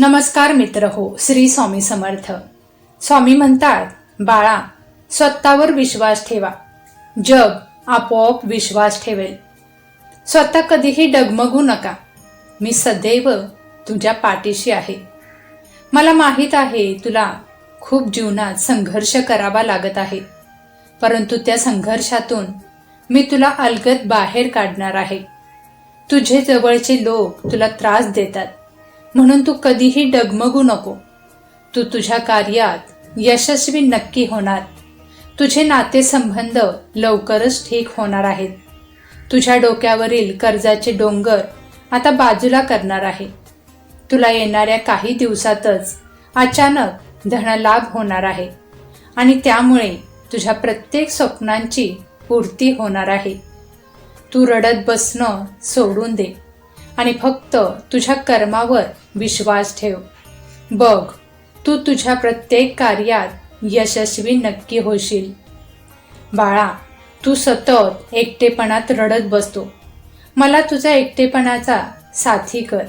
नमस्कार मित्र हो श्री स्वामी समर्थ. स्वामी म्हणतात बाळा स्वतःवर विश्वास ठेवा. जग आपोआप विश्वास ठेवेल. स्वतः कधीही डगमगू नका. मी सदैव तुझ्या पाठीशी आहे. मला माहीत आहे तुला खूप जीवनात संघर्ष करावा लागत आहे. परंतु त्या संघर्षातून मी तुला अलगद बाहेर काढणार आहे. तुझे जवळचे लोक तुला त्रास देतात. म्हणून तू कधीही डगमगू नको. तू तुझ्या कार्यात यशस्वी नक्की होणार. तुझे नातेसंबंध लवकरच ठीक होणार आहेत. तुझ्या डोक्यावरील कर्जाचे डोंगर आता बाजूला करणार आहे. तुला येणाऱ्या काही दिवसातच अचानक धनलाभ होणार आहे. आणि त्यामुळे तुझ्या प्रत्येक स्वप्नांची पूर्ती होणार आहे. तू रडत बसणं सोडून दे. आणि फक्त तुझ्या कर्मावर विश्वास ठेव. बघ तू तुझ्या प्रत्येक कार्यात यशस्वी नक्की होशील. बाळा तू सतत एकटेपणात रडत बसतो. मला तुझा एकटेपणाचा साथी कर.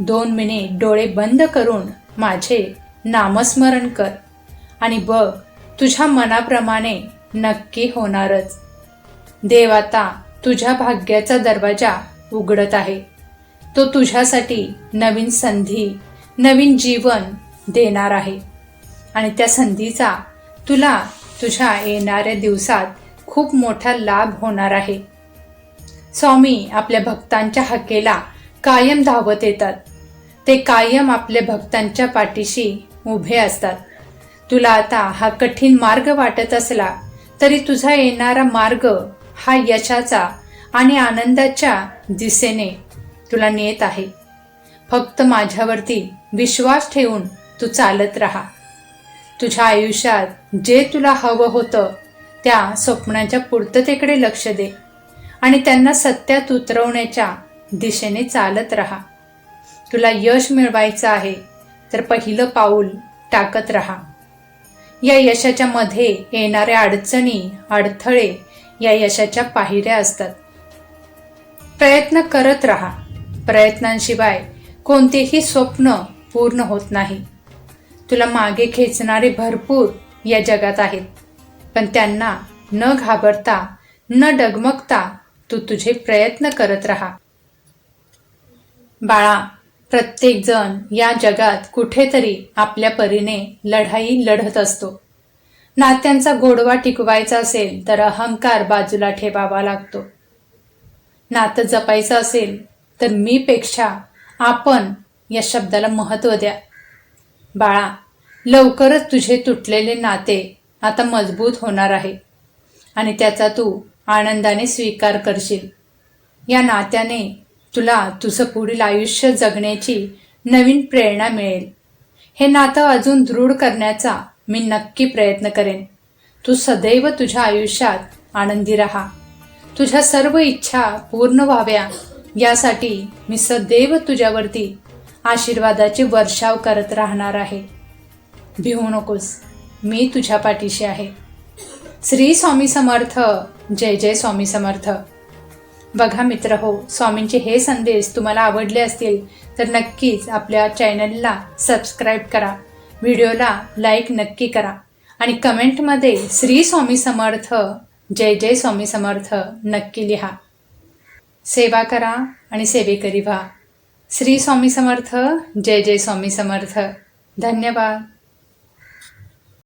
दोन मिनिट डोळे बंद करून माझे नामस्मरण कर आणि बघ तुझ्या मनाप्रमाणे नक्की होणारच. देव आता तुझ्या भाग्याचा दरवाजा उघडत आहे. तो तुझ्यासाठी नवीन संधी नवीन जीवन देणार आहे. आणि त्या संधीचा तुला तुझ्या येणाऱ्या दिवसात खूप मोठा लाभ होणार आहे. स्वामी आपल्या भक्तांच्या हकेला कायम धावत येतात. ते कायम आपल्या भक्तांच्या पाठीशी उभे असतात. तुला आता हा कठीण मार्ग वाटत असला तरी तुझा येणारा मार्ग हा यशाचा आणि आनंदाच्या दिशेने तुला नेत आहे. फक्त माझ्यावरती विश्वास ठेवून तू चालत राहा. तुझ्या आयुष्यात जे तुला हवं होतं त्या स्वप्नांच्या पूर्ततेकडे लक्ष दे आणि त्यांना सत्यात उतरवण्याच्या दिशेने चालत राहा. तुला यश मिळवायचं आहे तर पहिलं पाऊल टाकत राहा. या यशाच्या मध्ये येणाऱ्या अडचणी अडथळे या यशाच्या पायऱ्या असतात. प्रयत्न करत राहा. प्रयत्नांशिवाय कोणतेही स्वप्न पूर्ण होत नाही. तुला मागे खेचणारे भरपूर या जगात आहेत. पण त्यांना न घाबरता न डगमगता तू तुझे प्रयत्न करत राहा. बाळा प्रत्येक जण या जगात कुठेतरी आपल्या परीने लढाई लढत असतो. नात्यांचा गोडवा टिकवायचा असेल तर अहंकार बाजूला ठेवावा लागतो. नातं जपायचं असेल तर मीपेक्षा आपण या शब्दाला महत्त्व द्या. बाळा लवकरच तुझे तुटलेले नाते आता मजबूत होणार आहे आणि त्याचा तू आनंदाने स्वीकार करशील. या नात्याने तुला तुझं पुढील आयुष्य जगण्याची नवीन प्रेरणा मिळेल. हे नातं अजून दृढ करण्याचा मी नक्की प्रयत्न करेन. तू सदैव तुझ्या आयुष्यात आनंदी राहा. तुझ्या सर्व इच्छा पूर्ण व्हाव्या. यासाठी मी सदैव तुझ्यावरती आशीर्वादाचे वर्षाव करत राहणार आहे. भिवू नकोस मी तुझ्या पाठीशी आहे. श्री स्वामी समर्थ जय जय स्वामी समर्थ. बघा मित्र हो स्वामींचे हे संदेश तुम्हाला आवडले असतील तर नक्कीच आपल्या चॅनलला सबस्क्राईब करा. व्हिडिओला लाईक नक्की करा. आणि कमेंटमध्ये श्री स्वामी समर्थ जय जय स्वामी समर्थ नक्की लिहा. सेवा करा आणि सेवेकरी व्हा. श्री स्वामी समर्थ जय जय स्वामी समर्थ. धन्यवाद.